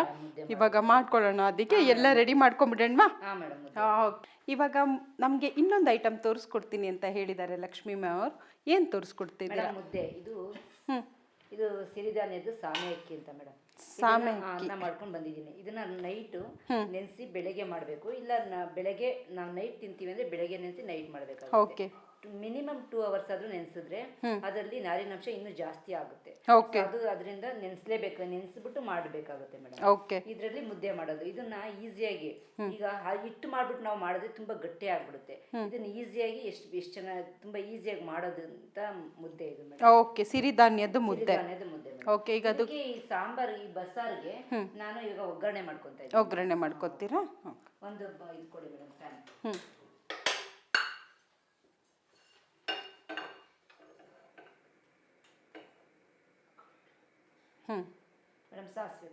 ಇವಾಗ ಮಾಡ್ಕೊಳ್ಳೋಣ ಅದಕ್ಕೆ ಎಲ್ಲ ರೆಡಿ ಮಾಡ್ಕೊಂಬಿಡೋಣ ಹಾಂ ಮೇಡಮ್ ಇವಾಗ ನಮಗೆ ಇನ್ನೊಂದು ಐಟಮ್ ತೋರಿಸ್ಕೊಡ್ತೀನಿ ಅಂತ ಹೇಳಿದ್ದಾರೆ ಲಕ್ಷ್ಮೀ ಮ್ಯಾಮ್ ಅವರು. ಏನು ತೋರಿಸ್ಕೊಡ್ತಿದ್ದೀರಾ ಮುದ್ದೆ. ಇದು ಇದು ಸಿರಿಧಾನ್ಯದ್ದು ಸಾಮೆ ಅಕ್ಕಿ ಅಂತ ಮೇಡಮ್. ಸಾಮೆ ಅನ್ನ ಮಾಡ್ಕೊಂಡು ಬಂದಿದ್ದೀನಿ. ಇದನ್ನ ನೈಟು ನೆನೆಸಿ ಬೆಳಗ್ಗೆ ಮಾಡಬೇಕು. ಇಲ್ಲ ಬೆಳಗ್ಗೆ ನಾವು ನೈಟ್ ತಿಂತೀವಿ ಅಂದ್ರೆ ಬೆಳಗ್ಗೆ ನೆನೆಸಿ ನೈಟ್ ಮಾಡಬೇಕಾಗುತ್ತೆ. ಓಕೆ. ಮಿನಿಮಮ್ ಟೂ ಅವರ್ಸ್ ಆದ್ರೂ ನೆನೆಸಿದ್ರೆ ಅದರಲ್ಲಿ ನಾರಿನಾಂಶ ಇನ್ನು ಜಾಸ್ತಿ ಆಗುತ್ತೆ. ಅದು ಅದರಿಂದ ನೆನೆಸಲೇಬೇಕು ನೆನೆಸ್ಬಿಟ್ಟು ಮಾಡಬೇಕಾಗುತ್ತೆ ಮೇಡಮ್. ಓಕೆ ಇದರಲ್ಲಿ ಮುದ್ದೆ ಮಾಡೋದು. ಇದನ್ನ ಈಸಿಯಾಗಿ ಈಗ ಹಿಟ್ಟು ಮಾಡ್ಬಿಟ್ಟು ನಾವು ಮಾಡಿದ್ರೆ ತುಂಬಾ ಗಟ್ಟಿ ಆಗ್ಬಿಡುತ್ತೆ. ಇದನ್ನ ಈಸಿಯಾಗಿ ಎಷ್ಟು ಎಷ್ಟು ಚೆನ್ನಾಗಿ ತುಂಬಾ ಈಸಿಯಾಗಿ ಮಾಡೋದಂತ ಮುದ್ದೆ ಇದು ಮೇಡಮ್. ಓಕೆ ಸಿರಿಧಾನ್ಯದ ಮುದ್ದೆ. ಓಕೆ ಈಗ ಅದು ಈ ಸಾಂಬಾರ್ ಈ ಬಸ್ಸಾರ್ಗೆ ನಾನು ಈಗ ಒಗ್ಗರಣೆ ಮಾಡ್ಕೊತಾ ಇದ್ದೀನಿ. ಒಗ್ಗರಣೆ ಮಾಡ್ಕೊತೀರಾ? ಒಂದು ಇದು ಕೊಡಿ ಮೇಡಮ್ ಪ್ಯಾನ್. ಸಾಸಿವೆ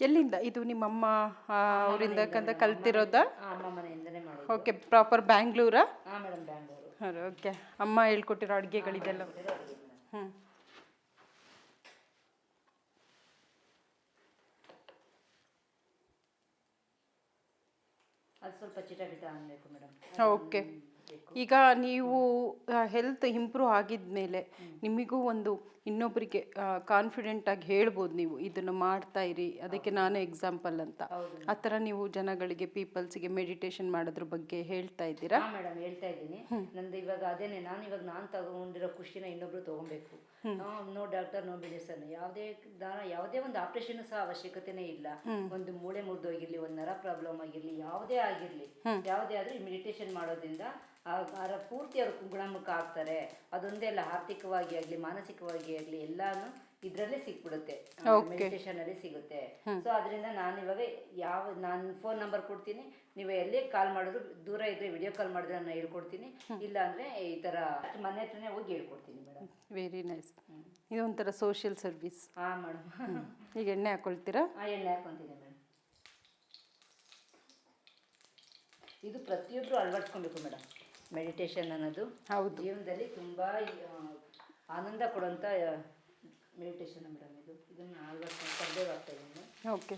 ಎಲ್ಲಿಂದ? ಇದು ನಿಮ್ಮಮ್ಮ ಅವರಿಂದ ಕಂದ ಕಲ್ತಿರೋದ? ಓಕೆ ಪ್ರಾಪರ್ ಬ್ಯಾಂಗ್ಳೂರಾ ಓಕೆ ಅಮ್ಮ ಹೇಳ್ಕೊಟ್ಟಿರೋ ಅಡುಗೆಗಳಿದೆಲ್ಲ ಹ್ಞೂ ಅದು ಸ್ವಲ್ಪ ಚಿಟ ಚಿಟ ಅನ್ಬೇಕು ಮೇಡಮ್ ಓಕೆ ಈಗ ನೀವು ಹೆಲ್ತ್ ಇಂಪ್ರೂವ್ ಆಗಿದ್ಮೇಲೆ ನಿಮಗೂ ಒಂದು ಇನ್ನೊಬ್ಬರಿಗೆ ಕಾನ್ಫಿಡೆಂಟ್ ಆಗಿ ಹೇಳ್ಬೋದು ನೀವು ಇದನ್ನು ಮಾಡ್ತಾ ಇರಿ ಅದಕ್ಕೆ ನಾನು ಎಕ್ಸಾಂಪಲ್ ಅಂತ. ಆ ಥರ ನೀವು ಜನಗಳಿಗೆ ಪೀಪಲ್ಸ್ಗೆ ಮೆಡಿಟೇಷನ್ ಮಾಡೋದ್ರ ಬಗ್ಗೆ ಹೇಳ್ತಾ ಇದ್ದೀರಾ? ಮೇಡಮ್ ಹೇಳ್ತಾ ಇದ್ದೀನಿ. ನಂದು ಇವಾಗ ಅದೇನೆ ನಾನು ಇವಾಗ ನಾನು ತಗೊಂಡಿರೋ ಖುಷಿನ ಇನ್ನೊಬ್ರು ತಗೊಬೇಕು. ನೋ ಡಾಕ್ಟರ್ ನೋ ಮೆಡಿಸನ್ ಯಾವುದೇ ದಾನ ಯಾವುದೇ ಒಂದು ಆಪರೇಷನ್ ಸಹ ಅವಶ್ಯಕತೆನೇ ಇಲ್ಲ. ಒಂದು ಮೂಳೆ ಮುರಿದೋಗಿರ್ಲಿ ಒಂದು ನರ ಪ್ರಾಬ್ಲಮ್ ಆಗಿರ್ಲಿ ಯಾವುದೇ ಆಗಿರ್ಲಿ ಯಾವುದೇ ಆದ್ರೂ ಮೆಡಿಟೇಷನ್ ಮಾಡೋದ್ರಿಂದ ಆ ಪೂರ್ತಿ ಅವರು ಗುಣಮುಖ ಆಗ್ತಾರೆ. ಅದೊಂದೇ ಅಲ್ಲ ಆರ್ಥಿಕವಾಗಿ ಆಗಲಿ ಮಾನಸಿಕವಾಗಿ ಆಗಲಿ ಎಲ್ಲಾನು ಇದ್ರಲ್ಲೇ ಸಿಕ್ಬಿಡುತ್ತೆ. ಮೆಡಿಟೇಷನ್ ಅಲ್ಲಿ ಸಿಗುತ್ತೆ. ಸೊ ಅದರಿಂದ ನಾನು ಇವಾಗ ಯಾವ ನಾನು ಫೋನ್ ನಂಬರ್ ಕೊಡ್ತೀನಿ. ನೀವು ಎಲ್ಲೇ ಕಾಲ್ ಮಾಡಿದ್ರು ದೂರ ಇದ್ರೆ ವಿಡಿಯೋ ಕಾಲ್ ಮಾಡಿದ್ರೆ ನಾನು ಹೇಳ್ಕೊಡ್ತೀನಿ. ಇಲ್ಲ ಅಂದ್ರೆ ಈ ತರ ಮನೆ ಹತ್ರನೇ ಹೋಗಿ ಹೇಳ್ಕೊಡ್ತೀನಿ ಮೇಡಮ್. ವೆರಿ ನೈಸ್ ಇದು ಒಂಥರ ಸೋಷಿಯಲ್ ಸರ್ವಿಸ್ ಹಾ ಮೇಡಮ್. ಈಗ ಎಣ್ಣೆ ಹಾಕೊಳ್ತೀರಾ? ಆ ಎಣ್ಣೆ ಹಾಕೊಂತೀನಿ ಮೇಡಮ್. ಇದು ಪ್ರತಿಯೊಬ್ಬರು ಅಳವಡಿಸ್ಕೊಬೇಕು ಮೇಡಮ್. ಮೆಡಿಟೇಷನ್ ಅನ್ನೋದು ಹೌದು. ಜೀವನದಲ್ಲಿ ತುಂಬ ಆನಂದ ಕೊಡುವಂಥ ಮೆಡಿಟೇಷನ್ ಮೇಡಮ್ ಇದು. ಇದನ್ನು ಅಳವಡಿಸ್ಕೊಂಡು ಕರ್ಬೇವು ಆಗ್ತಾ ಇದ್ದೀನಿ. ಓಕೆ.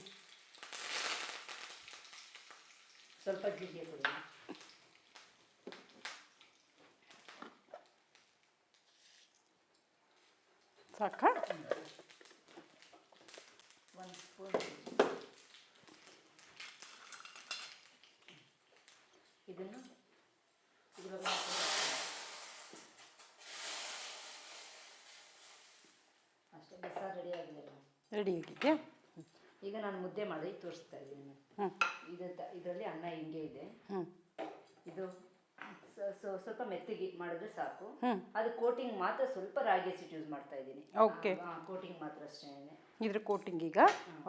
ಸ್ವಲ್ಪ ಜೀರಿಗೆ ಕೊಡಿ ಸಾಕ? ಒಂದು ಸ್ಪೂನ್ ಇದನ್ನು ಅಷ್ಟೇ ಬಸ್ಸಾರು ರೆಡಿ ಆಗಿದೆ ರೆಡಿ ಆಗಿದೆಯಾ? ಈಗ ನಾನು ಮುದ್ದೆ ಮಾಡಿ ತೋರಿಸ್ತಾ ಇದ್ದೀನಿ. ಇದು ಇದರಲ್ಲಿ ಅನ್ನ ಹಿಂಗೆ ಇದೆ. ಇದು ಸ್ವಲ್ಪ ಮೆತ್ತಗೆ ಮಾಡಿದ್ರೆ ಸಾಕು. ಅದು ಕೋಟಿಂಗ್ ಮಾತ್ರ ಸ್ವಲ್ಪ ರಾಗಿ ಸಿಟ್ ಯೂಸ್ ಮಾಡ್ತಾ ಇದ್ದೀನಿ. ಓಕೆ ಕೋಟಿಂಗ್ ಮಾತ್ರ ಅಷ್ಟೇ ಇದ್ರ ಕೋಟಿಂಗ್ ಈಗ?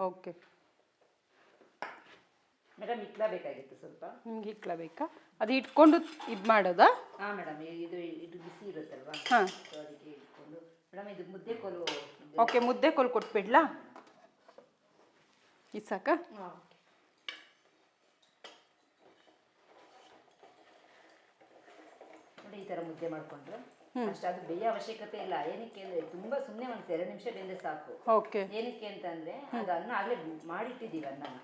ಓಕೆ ಮೇಡಮ್ ಇಟ್ಲ ಬೇಕಾಗಿತ್ತು ಸ್ವಲ್ಪ. ನಿಮ್ಗೆ ಇಕ್ಲಬೇಕಾ ಅದು ಇಟ್ಕೊಂಡು ಇದು ಮಾಡೋದಾ? ಹಾಂ ಮೇಡಮ್ ಇದು ಇದು ಬಿಸಿ ಇರುತ್ತಲ್ವಾ? ಹಾಂ. ಸೊ ಅದಕ್ಕೆ ಇಟ್ಕೊಂಡು. ಮೇಡಮ್ ಇದು ಮುದ್ದೆ ಕೋಲು ಓಕೆ ಮುದ್ದೆ ಕೋಲು ಕೊಟ್ಬಿಡ್ಲಾ? ಇದು ಸಾಕಾ? ನೋಡಿ ಈ ಥರ ಮುದ್ದೆ ಮಾಡ್ಕೊಂಡ್ರೆ. ಅಷ್ಟು ಅದು ಬೇಯ ಅವಶ್ಯಕತೆ ಇಲ್ಲ. ಏನಕ್ಕೆ ಅಂದ್ರೆ ತುಂಬಾ ಸುಮ್ಮನೆ ಒಂದು ಎರಡು ನಿಮಿಷ ಬೆಂದ್ರೆ ಸಾಕು. ಓಕೆ. ಏನಕ್ಕೆ ಅಂತಂದ್ರೆ ಅದು ಅನ್ನ ಆಗ್ಲೇ ಮಾಡಿಟ್ಟಿದೀವಿ ಅನ್ನನ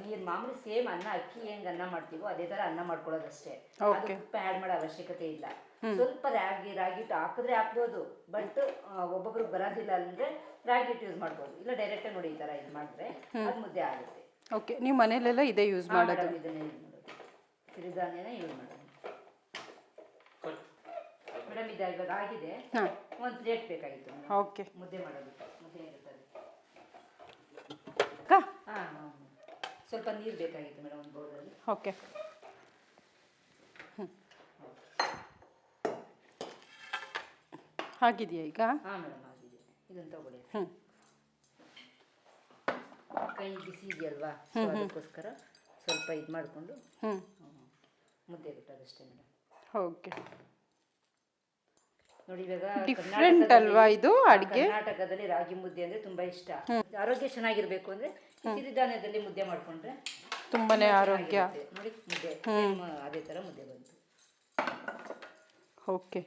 ನೀರ್ ಮಾಮೂಲಿ ಸೇಮ್ ಅನ್ನ ಅಕ್ಕಿ ಹೆಂಗ್ ಅನ್ನ ಮಾಡ್ತೀವೋ ಅದೇ ತರ ಅನ್ನ ಮಾಡ್ಕೊಳ್ಳೋದಷ್ಟೇ. ಅದು ತುಪ್ಪ ಆ್ಯಡ್ ಮಾಡೋ ಅವಶ್ಯಕತೆ ಇಲ್ಲ. ಸ್ವಲ್ಪ ರಾಗಿ ರಾಗಿ ಹಿಟ್ಟು ಹಾಕಿದ್ರೆ ಹಾಕ್ಬೋದು ಬಟ್ ಒಬ್ಬೊಬ್ರು ಬರೋದಿಲ್ಲ ಅಂದ್ರೆ ರಾಗಿ ಹಿಟ್ಟು ಯೂಸ್ ಮಾಡ್ಬೋದು. ಇಲ್ಲ ಡೈರೆಕ್ಟ್ ನೋಡಿ ಈ ತರ ಇದು ಮಾಡಿದ್ರೆ ಅದು ಮುದ್ದೆ ಆಗುತ್ತೆ. ಓಕೆ. ನೀವು ಮನೇಲೆಲ್ಲ ಇದೇ ಯೂಸ್ ಮಾಡೋದು? ಇದನ್ನೇ ಯೂಸ್ ಮಾಡೋದು. ಸಿರಿಧಾನ್ಯನೇ ಯೂಸ್ ಮಾಡೋದು. ಮೇಡಮ್ ಇದು ಇವಾಗ ಆಗಿದೆ. ಹಾಂ. ಒಂದು ಪ್ಲೇಟ್ ಬೇಕಾಗಿತ್ತು madam. ಓಕೆ ಮುದ್ದೆ ಮಾಡೋದಕ್ಕೆ ಮುದ್ದೆ ಇರುತ್ತದೆ ಅಕ್ಕ ಹಾಂ ಸ್ವಲ್ಪ ನೀರು ಬೇಕಾಗಿತ್ತು ಮೇಡಮ್ ಒಂದು ಬೌಲಲ್ಲಿ ಓಕೆ ಹ್ಞೂ ಆಗಿದೆಯಾ ಈಗ? ಹಾಂ ಮೇಡಮ್ ಆಗಿದೆ ಇದನ್ನು ತಗೊಳ್ಳಿ. ಹ್ಞೂ ಕೈ ಬಿಸಿ ಇದೆಯಲ್ವಾ? ಸೊ ಅದಕ್ಕೋಸ್ಕರ ಸ್ವಲ್ಪ ಇದು ಮಾಡಿಕೊಂಡು ಹ್ಞೂ ಮುದ್ದೆ ಬಿಟ್ಟದಷ್ಟೇ ಮೇಡಮ್. ಓಕೆ ನೋಡಿ ಇವಾಗ ಡಿಫ್ರೆಂಟ್ ಅಲ್ವಾ ಇದು ಅಡುಗೆ? ಕರ್ನಾಟಕದಲ್ಲಿ ರಾಗಿ ಮುದ್ದೆ ಅಂದ್ರೆ ತುಂಬಾ ಇಷ್ಟ. ಆರೋಗ್ಯ ಚೆನ್ನಾಗಿರ್ಬೇಕು ಅಂದ್ರೆ ಸಿರಿಧಾನ್ಯದಲ್ಲಿ ಮುದ್ದೆ ಮಾಡ್ಕೊಂಡ್ರೆ ತುಂಬಾನೇ ಆರೋಗ್ಯ. ನೋಡಿ ಮುದ್ದೆ. ಅದೇ ತರ ಮುದ್ದೆ ಬಂತು. ಓಕೆ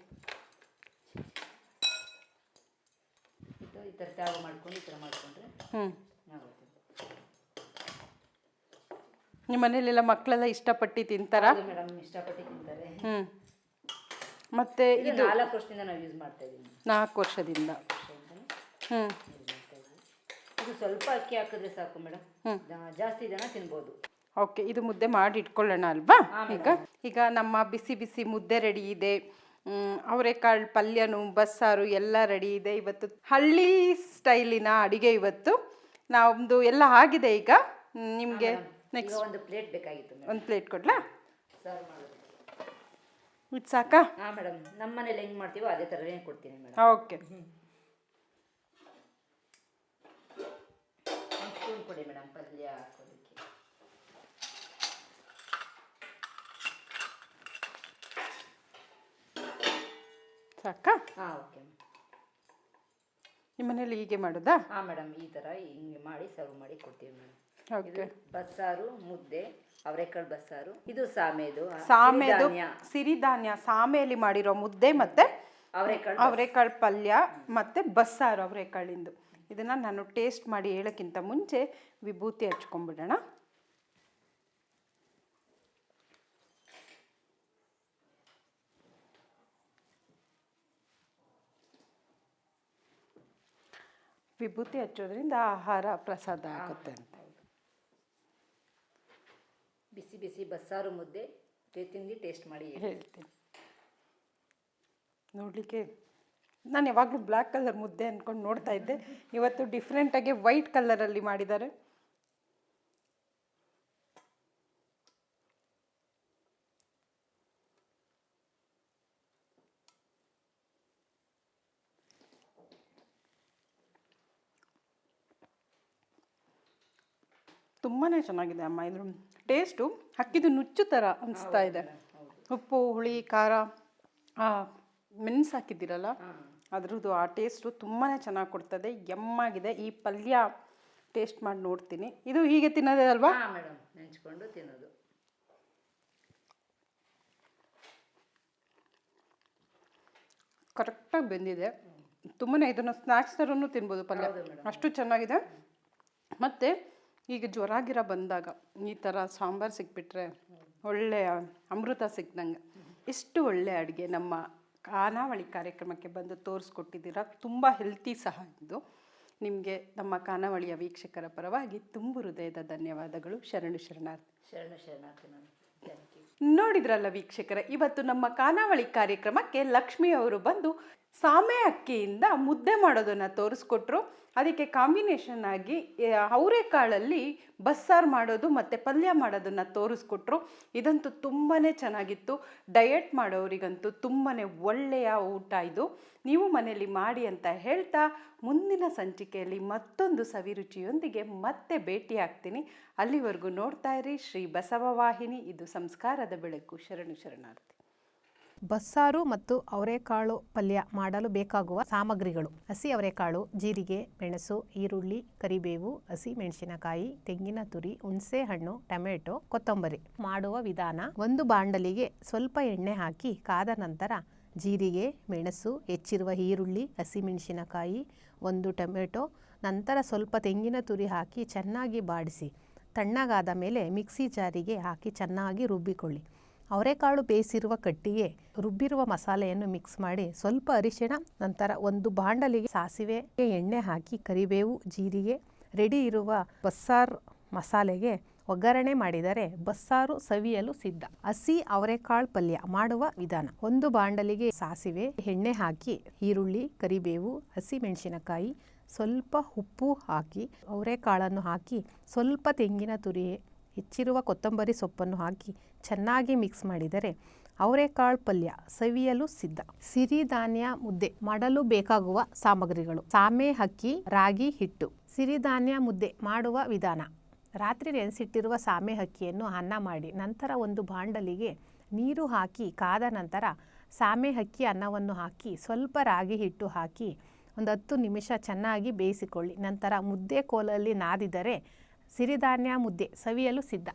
ಇದು ಈ ತರ ತ್ಯಾಗ ಮಾಡ್ಕೊಂಡು ಈ ತರ ಮಾಡ್ಕೊಂಡ್ರೆ ನಿಮ್ಮ ಮನೇಲೆಲ್ಲ ಮಕ್ಕಳೆಲ್ಲ ಇಷ್ಟಪಟ್ಟು ತಿಂತಾರಾ? ಮೇಡಮ್ ಇಷ್ಟಪಟ್ಟು ತಿಂತಾರೆ. ಹ್ಞೂ ಮತ್ತೆ ಇದು ನಾಲ್ಕು ವರ್ಷದಿಂದ ನಾವು ಯೂಸ್ ಮಾಡ್ತಾ ಇದ್ದೀವಿ ನಾಲ್ಕು ವರ್ಷದಿಂದ. ಹ್ಞೂ ಇದು ಸ್ವಲ್ಪ ಅಕ್ಕಿ ಹಾಕಿದ್ರೆ ಸಾಕು ಮೇಡಮ್ ಜಾಸ್ತಿ ಜನ ತಿನ್ಬೋದು. ಓಕೆ ಇದು ಮುದ್ದೆ ಮಾಡಿ ಇಟ್ಕೊಳ್ಳೋಣ ಅಲ್ವಾ ಈಗ ಈಗ ನಮ್ಮ ಬಿಸಿ ಬಿಸಿ ಮುದ್ದೆ ರೆಡಿ ಇದೆ. ಅವರೆಕಾಳು ಪಲ್ಯನು ಬಸ್ಸಾರು ಎಲ್ಲ ರೆಡಿ ಇದೆ ಇವತ್ತು. ಹಳ್ಳಿ ಸ್ಟೈಲಿನ ಅಡಿಗೆ ಇವತ್ತು. ನಮ್ಮದು ಎಲ್ಲ ಆಗಿದೆ ಈಗ. ನಿಮಗೆ ನೆಕ್ಸ್ಟ್ ಒಂದು ಪ್ಲೇಟ್ ಬೇಕಾಗಿತ್ತು ಒಂದು ಪ್ಲೇಟ್ ಕೊಡ್ಲಾ? ಇದು ಸಾಕಾ? ಹಾಂ ಮೇಡಮ್ ನಮ್ಮ ಮನೇಲಿ ಹೆಂಗೆ ಮಾಡ್ತೀವೋ ಅದೇ ಥರನೇ ಕೊಡ್ತೀನಿ ಮೇಡಮ್ ಓಕೆ. ಸ್ಪೂನ್ ಕೊಡಿ ಮೇಡಮ್ ಪಲ್ಯ ಹಾಕೋದಕ್ಕೆ. ಸಾಕಾ? ಹಾಂ ಓಕೆ. ನಿಮ್ಮ ಮನೇಲಿ ಹೀಗೆ ಮಾಡೋದಾ? ಹಾಂ ಮೇಡಮ್ ಈ ಥರ ಹಿಂಗೆ ಮಾಡಿ ಸರ್ವ್ ಮಾಡಿ ಕೊಡ್ತೀವಿ ಮೇಡಮ್ ಬಸ್ಸಾರು ಮುದ್ದೆ ಅವರೆಕಾಳು ಬಸ್ಸಾರು. ಇದು ಸಾಮೆದು ಸಾಮೆದು ಸಿರಿಧಾನ್ಯ. ಸಾಮೆಯಲ್ಲಿ ಮಾಡಿರೋ ಮುದ್ದೆ ಮತ್ತೆ ಅವರೆಕಾಳು ಅವರೆಕಾಳು ಪಲ್ಯ ಮತ್ತೆ ಬಸ್ಸಾರು ಅವರೆಕಾಳಿಂದು. ಇದನ್ನ ನಾನು ಟೇಸ್ಟ್ ಮಾಡಿ ಹೇಳೋಕ್ಕಿಂತ ಮುಂಚೆ ವಿಭೂತಿ ಹಚ್ಕೊಂಡ್ಬಿಡೋಣ ವಿಭೂತಿ ಹಚ್ಚೋದ್ರಿಂದ ಆಹಾರ ಪ್ರಸಾದ ಆಗುತ್ತೆ. ಅಂತ. ಬಿಸಿ ಬಿಸಿ ಬಸ್ಸಾರು ಮುದ್ದೆ ತಿಂದು ಟೇಸ್ಟ್ ಮಾಡಿ ಹೇಳ್ತೀನಿ. ನೋಡಲಿಕ್ಕೆ ನಾನು ಯಾವಾಗಲೂ ಬ್ಲ್ಯಾಕ್ ಕಲರ್ ಮುದ್ದೆ ಅಂದ್ಕೊಂಡು ನೋಡ್ತಾ ಇದ್ದೆ. ಇವತ್ತು ಡಿಫ್ರೆಂಟಾಗಿ ವೈಟ್ ಕಲರಲ್ಲಿ ಮಾಡಿದ್ದಾರೆ. ತುಂಬಾ ಚೆನ್ನಾಗಿದೆ ಅಮ್ಮ. ಇದ್ರ ಟೇಸ್ಟು ಅಕ್ಕಿದು ನುಚ್ಚು ಥರ ಅನಿಸ್ತಾ ಇದೆ. ಉಪ್ಪು ಹುಳಿ ಖಾರ ಮೆಣಸು ಹಾಕಿದ್ದೀರಲ್ಲ ಅದ್ರದ್ದು ಆ ಟೇಸ್ಟು ತುಂಬಾ ಚೆನ್ನಾಗಿ ಕೊಡ್ತದೆ ಎಮ್ಮಾಗಿದೆ ಈ ಪಲ್ಯ ಟೇಸ್ಟ್ ಮಾಡಿ ನೋಡ್ತೀನಿ. ಇದು ಹೀಗೆ ತಿನ್ನೋದೇ ಅಲ್ವಾ? ಮೇಡಮ್ ನೆಂಚ್ಕೊಂಡು ತಿನ್ನೋದು. ಕರೆಕ್ಟಾಗಿ ಬೆಂದಿದೆ. ತುಂಬಾ ಇದನ್ನು ಸ್ನ್ಯಾಕ್ಸ್ ಥರನೂ ತಿನ್ಬೋದು ಪಲ್ಯ. ಅಷ್ಟು ಚೆನ್ನಾಗಿದೆ. ಮತ್ತು ಈಗ ಜ್ವರ ಗಿರ ಬಂದಾಗ ಈ ಥರ ಸಾಂಬಾರು ಸಿಕ್ಬಿಟ್ರೆ ಒಳ್ಳೆಯ ಅಮೃತ ಸಿಕ್ದಂಗೆ. ಎಷ್ಟು ಒಳ್ಳೆಯ ಅಡುಗೆ ನಮ್ಮ ಖಾನಾವಳಿ ಕಾರ್ಯಕ್ರಮಕ್ಕೆ ಬಂದು ತೋರಿಸ್ಕೊಟ್ಟಿದ್ದೀರ. ತುಂಬ ಹೆಲ್ತಿ ಸಹ ಇದು. ನಿಮಗೆ ನಮ್ಮ ಖಾನಾವಳಿಯ ವೀಕ್ಷಕರ ಪರವಾಗಿ ತುಂಬು ಹೃದಯದ ಧನ್ಯವಾದಗಳು. ಶರಣು ಶರಣಾರ್ಥಿ. ಶರಣು ಶರಣಾರ್ಥಿ ನೋಡಿದ್ರಲ್ಲ ವೀಕ್ಷಕರ ಇವತ್ತು ನಮ್ಮ ಖಾನಾವಳಿ ಕಾರ್ಯಕ್ರಮಕ್ಕೆ ಲಕ್ಷ್ಮಿ ಅವರು ಬಂದು ಸಾಮೆ ಅಕ್ಕಿಯಿಂದ ಮುದ್ದೆ ಮಾಡೋದನ್ನು ತೋರಿಸ್ಕೊಟ್ರು. ಅದಕ್ಕೆ ಕಾಂಬಿನೇಷನ್ ಆಗಿ ಅವರೆಕಾಳಲ್ಲಿ ಬಸ್ಸಾರು ಮಾಡೋದು ಮತ್ತು ಪಲ್ಯ ಮಾಡೋದನ್ನು ತೋರಿಸ್ಕೊಟ್ರು. ಇದಂತೂ ತುಂಬಾ ಚೆನ್ನಾಗಿತ್ತು. ಡಯಟ್ ಮಾಡೋರಿಗಂತೂ ತುಂಬಾ ಒಳ್ಳೆಯ ಊಟ ಇದು. ನೀವು ಮನೆಯಲ್ಲಿ ಮಾಡಿ ಅಂತ ಹೇಳ್ತಾ ಮುಂದಿನ ಸಂಚಿಕೆಯಲ್ಲಿ ಮತ್ತೊಂದು ಸವಿರುಚಿಯೊಂದಿಗೆ ಮತ್ತೆ ಭೇಟಿ ಆಗ್ತೀನಿ. ಅಲ್ಲಿವರೆಗೂ ನೋಡ್ತಾ ಇರಿ ಶ್ರೀ ಬಸವ ವಾಹಿನಿ. ಇದು ಸಂಸ್ಕಾರದ ಬೆಳಕು. ಶರಣು ಶರಣಾರ್ಥಿ. ಬಸ್ಸಾರು ಮತ್ತು ಅವರೆಕಾಳು ಪಲ್ಯ ಮಾಡಲು ಬೇಕಾಗುವ ಸಾಮಗ್ರಿಗಳು. ಹಸಿ ಅವರೆಕಾಳು, ಜೀರಿಗೆ, ಮೆಣಸು, ಈರುಳ್ಳಿ, ಕರಿಬೇವು, ಹಸಿ ಮೆಣಸಿನಕಾಯಿ, ತೆಂಗಿನ ತುರಿ, ಹುಣಸೆ ಹಣ್ಣು, ಟೊಮೆಟೊ, ಕೊತ್ತಂಬರಿ ಮಾಡುವ ವಿಧಾನ. ಒಂದು ಬಾಂಡಲಿಗೆ ಸ್ವಲ್ಪ ಎಣ್ಣೆ ಹಾಕಿ ಕಾದ ನಂತರ ಜೀರಿಗೆ, ಮೆಣಸು, ಹೆಚ್ಚಿರುವ ಈರುಳ್ಳಿ ಹಸಿಮೆಣಸಿನಕಾಯಿ ಒಂದು ಟೊಮೆಟೊ, ನಂತರ ಸ್ವಲ್ಪ ತೆಂಗಿನ ತುರಿ ಹಾಕಿ ಚೆನ್ನಾಗಿ ಬಾಡಿಸಿ. ತಣ್ಣಗಾದ ಮೇಲೆ ಮಿಕ್ಸಿ ಜಾರಿಗೆ ಹಾಕಿ ಚೆನ್ನಾಗಿ ರುಬ್ಬಿಕೊಳ್ಳಿ. ಅವರೆಕಾಳು ಬೇಯಿಸಿರುವ ಕಟ್ಟಿಗೆ ರುಬ್ಬಿರುವ ಮಸಾಲೆಯನ್ನು ಮಿಕ್ಸ್ ಮಾಡಿ ಸ್ವಲ್ಪ ಅರಿಶಿಣ, ನಂತರ ಒಂದು ಬಾಂಡಲಿಗೆ ಸಾಸಿವೆ, ಎಣ್ಣೆ ಹಾಕಿ ಕರಿಬೇವು, ಜೀರಿಗೆ ರೆಡಿ ಇರುವ ಬಸ್ಸಾರ್ ಮಸಾಲೆಗೆ ಒಗ್ಗರಣೆ ಮಾಡಿದರೆ ಬಸ್ಸಾರು ಸವಿಯಲು ಸಿದ್ಧ. ಹಸಿ ಅವರೆಕಾಳು ಪಲ್ಯ ಮಾಡುವ ವಿಧಾನ. ಒಂದು ಬಾಂಡಲಿಗೆ ಸಾಸಿವೆ, ಎಣ್ಣೆ ಹಾಕಿ ಈರುಳ್ಳಿ, ಕರಿಬೇವು, ಹಸಿ ಮೆಣಸಿನಕಾಯಿ, ಸ್ವಲ್ಪ ಉಪ್ಪು ಹಾಕಿ ಅವರೆಕಾಳನ್ನು ಹಾಕಿ ಸ್ವಲ್ಪ ತೆಂಗಿನ ತುರಿ, ಹೆಚ್ಚಿರುವ ಕೊತ್ತಂಬರಿ ಸೊಪ್ಪನ್ನು ಹಾಕಿ ಚೆನ್ನಾಗಿ ಮಿಕ್ಸ್ ಮಾಡಿದರೆ ಅವರೆಕಾಳು ಪಲ್ಯ ಸವಿಯಲು ಸಿದ್ಧ. ಸಿರಿಧಾನ್ಯ ಮುದ್ದೆ ಮಾಡಲು ಬೇಕಾಗುವ ಸಾಮಗ್ರಿಗಳು. ಸಾಮೆ ಅಕ್ಕಿ, ರಾಗಿ, ಹಿಟ್ಟು. ಸಿರಿಧಾನ್ಯ ಮುದ್ದೆ ಮಾಡುವ ವಿಧಾನ. ರಾತ್ರಿ ನೆನೆಸಿಟ್ಟಿರುವ ಸಾಮೆ ಅಕ್ಕಿಯನ್ನು ಅನ್ನ ಮಾಡಿ ನಂತರ ಒಂದು ಬಾಂಡಲಿಗೆ ನೀರು ಹಾಕಿ ಕಾದ ನಂತರ ಸಾಮೆ ಅಕ್ಕಿ ಅನ್ನವನ್ನು ಹಾಕಿ ಸ್ವಲ್ಪ ರಾಗಿ, ಹಿಟ್ಟು ಹಾಕಿ ಒಂದು ಹತ್ತು ನಿಮಿಷ ಚೆನ್ನಾಗಿ ಬೇಯಿಸಿಕೊಳ್ಳಿ. ನಂತರ ಮುದ್ದೆ ಕೋಲಲ್ಲಿ ನಾದಿದರೆ ಸಿರಿಧಾನ್ಯ ಮುದ್ದೆ ಸವಿಯಲು ಸಿದ್ಧ.